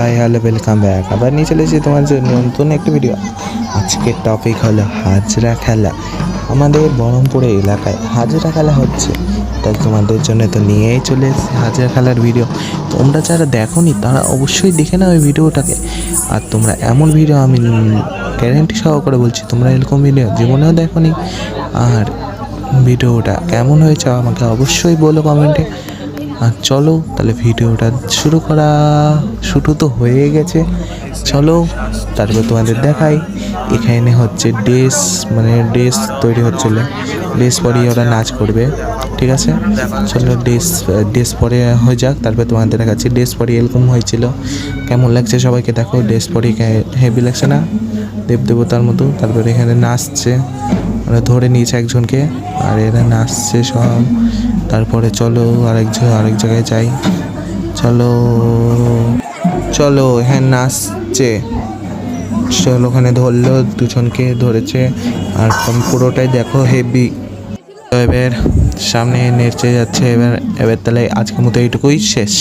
Hi hello welcome back আবার নিয়ে চলেছি তোমার জন্য নতুন একটা ভিডিও আজকের টপিক হলো হাজরা খেলা। আমাদের বহরমপুরে এলাকায় হাজরা খেলা হচ্ছে। তাই তোমাদের জন্য তো নিয়েই চলে এসেছি হাজরা খেলার ভিডিও তোমরা যারা দেখোনি, তারা অবশ্যই দেখে নাও ওই ভিডিওটাকে আর তোমরা এমন ভিডিও আমি গ্যারেন্টি সহকারে বলছি, তোমরা এরকম ভিডিও জীবনেও দেখোনি। আর ভিডিওটা কেমন হয়েছে আমাকে অবশ্যই বলো কমেন্টে আর চলো, তাহলে ভিডিওটা শুরু করা, শুরু তো হয়ে গেছে। চলো, তারপর তোমাদের দেখাই। এখানে হচ্ছে ড্রেস মানে ড্রেস তৈরি হচ্ছিল। ড্রেস পরিয়ে ওরা নাচ করবে, ঠিক আছে? চলো ড্রেস ড্রেস পরে হয়ে যাক, তারপর তোমাদের দেখাচ্ছি। ড্রেস পরে এরকম হয়েছিল। কেমন লাগছে সবাইকে দেখো ড্রেস পরে হেভি লাগছে না? দেব দেবতার মতো, তারপরে এখানে নাচছে। ওরা ধরে নিয়েছে একজনকে, আর এরা নাচছে সব। তারপরে চলো আরেক আরেক জায়গায় যাই। চলো চলো হ্যাঁ নাচছে চলো ওখানে ধরলো, দুজনকে ধরেছে। আর পুরোটাই দেখো হেভি তো এবার সামনে নেচে যাচ্ছে, এবার এবার তাহলে আজকের মতো এইটুকুই শেষ।